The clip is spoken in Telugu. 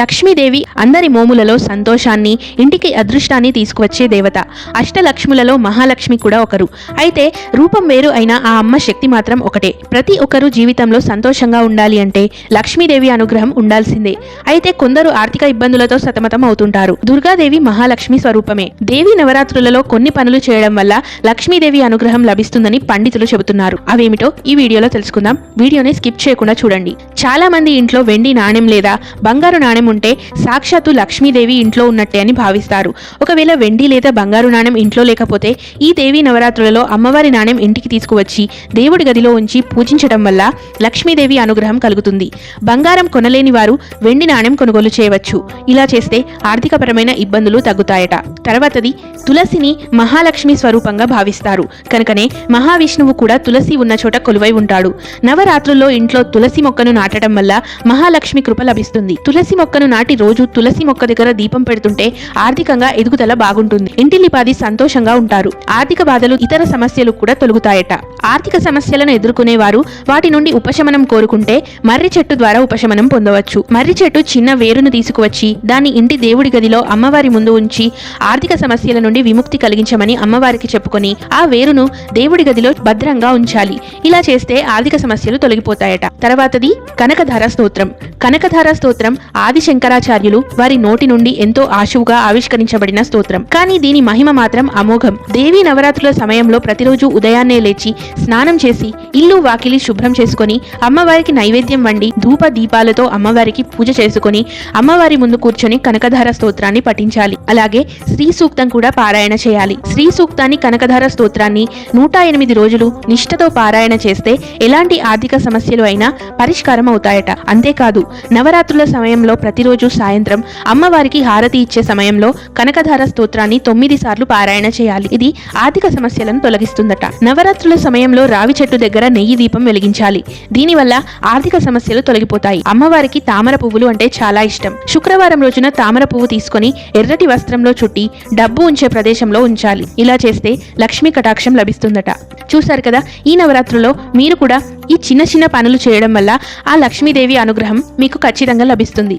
లక్ష్మీదేవి అందరి మోములలో సంతోషాన్ని ఇంటికి అదృష్టాన్ని తీసుకువచ్చే దేవత. అష్టలక్ష్ములలో మహాలక్ష్మి కూడా ఒకరు. అయితే రూపం వేరు అయిన ఆ అమ్మ శక్తి మాత్రం ఒకటే. ప్రతి ఒక్కరూ జీవితంలో సంతోషంగా ఉండాలి అంటే లక్ష్మీదేవి అనుగ్రహం ఉండాల్సిందే. అయితే కొందరు ఆర్థిక ఇబ్బందులతో సతమతం అవుతుంటారు. దుర్గాదేవి మహాలక్ష్మి స్వరూపమే. దేవి నవరాత్రులలో కొన్ని పనులు చేయడం వల్ల లక్ష్మీదేవి అనుగ్రహం లభిస్తుందని పండితులు చెబుతున్నారు. అవేమిటో ఈ వీడియోలో తెలుసుకుందాం. వీడియోని స్కిప్ చేయకుండా చూడండి. చాలా మంది ఇంట్లో వెండి నాణెం లేదా బంగారు నాణెం ఉంటే సాక్షాత్తు లక్ష్మీదేవి ఇంట్లో ఉన్నట్టే అని భావిస్తారు. ఒకవేళ వెండి లేదా బంగారు నాణెం ఇంట్లో లేకపోతే ఈ దేవి నవరాత్రులలో అమ్మవారి నాణెం ఇంటికి తీసుకువచ్చి దేవుడి గదిలో ఉంచి పూజించడం వల్ల లక్ష్మీదేవి అనుగ్రహం కలుగుతుంది. బంగారం కొనలేని వారు వెండి నాణెం కొనుగోలు చేయవచ్చు. ఇలా చేస్తే ఆర్థికపరమైన ఇబ్బందులు తగ్గుతాయట. తర్వాతది తులసిని మహాలక్ష్మి స్వరూపంగా భావిస్తారు. కనుకనే మహావిష్ణువు కూడా తులసి ఉన్న చోట కొలువై ఉంటాడు. నవరాత్రుల్లో ఇంట్లో తులసి మొక్కను నాటడం వల్ల మహాలక్ష్మి కృప లభిస్తుంది. తులసి మొక్కను నాటి రోజు తులసి మొక్క దగ్గర దీపం పెడుతుంటే ఆర్థికంగా ఎదుగుదల బాగుంటుంది. ఇంటిల్లిపాది సంతోషంగా ఉంటారు. ఆర్థిక బాధలు ఇతర సమస్యలు కూడా తొలుగుతాయట. ఆర్థిక సమస్యలను ఎదుర్కొనేవారు వాటి నుండి ఉపశమనం కోరుకుంటే మర్రి చెట్టు ద్వారా ఉపశమనం పొందవచ్చు. మర్రి చెట్టు చిన్న వేరును తీసుకువచ్చి దాన్ని ఇంటి దేవుడి గదిలో అమ్మవారి ముందు ఉంచి ఆర్థిక సమస్యల నుండి విముక్తి కలిగించమని అమ్మవారికి చెప్పుకొని ఆ వేరును దేవుడి గదిలో భద్రంగా ఉంచాలి. ఇలా చేస్తే ఆర్థిక సమస్యలు తొలగిపోతాయట. తర్వాతది కనకధార స్తోత్రం. కనకధార స్తోత్రం ఆది శంకరాచార్యులు వారి నోటి నుండి ఎంతో ఆశువుగా ఆవిష్కరించబడిన స్తోత్రం. కానీ దీని మహిమ మాత్రం అమోఘం. దేవీ నవరాత్రుల సమయంలో ప్రతిరోజు ఉదయాన్నే లేచి స్నానం చేసి ఇల్లు వాకిలి శుభ్రం చేసుకొని అమ్మవారికి నైవేద్యం వండి ధూప దీపాలతో అమ్మవారికి పూజ చేసుకుని అమ్మవారి ముందు కూర్చొని కనకధార స్తోత్రాన్ని పఠించాలి. అలాగే శ్రీ సూక్తం కూడా పారాయణ చేయాలి. శ్రీ సూక్తాన్ని కనకధార స్తోత్రాన్ని నూట ఎనిమిది రోజులు నిష్ఠతో పారాయణ చేస్తే ఎలాంటి ఆర్థిక సమస్యలు అయినా పరిష్కారం అవుతాయట అంతేకాదు నవరాత్రుల సమయంలో ప్రతిరోజు సాయంత్రం అమ్మవారికి హారతి ఇచ్చే సమయంలో కనకధార స్తోత్రాన్ని తొమ్మిది సార్లు పారాయణ చేయాలి. ఇది ఆర్థిక సమస్యలను తొలగిస్తుందట. నవరాత్రుల సమయంలో రావి చెట్టు దగ్గర నెయ్యి దీపం వెలిగించాలి. దీనివల్ల ఆర్థిక సమస్యలు తొలగిపోతాయి. అమ్మవారికి తామర పువ్వులు అంటే చాలా ఇష్టం. శుక్రవారం రోజున తామర పువ్వు తీసుకొని ఎర్రటి వస్త్రంలో చుట్టి డబ్బు ఉంచే ప్రదేశంలో ఉంచాలి. ఇలా చేస్తే లక్ష్మీ కటాక్షం లభిస్తుందట. చూశారు కదా ఈ నవరాత్రుల్లో మీరు కూడా ఈ చిన్న చిన్న పనులు చేయడం వల్ల ఆ లక్ష్మీదేవి అనుగ్రహం మీకు ఖచ్చితంగా లభిస్తుంది.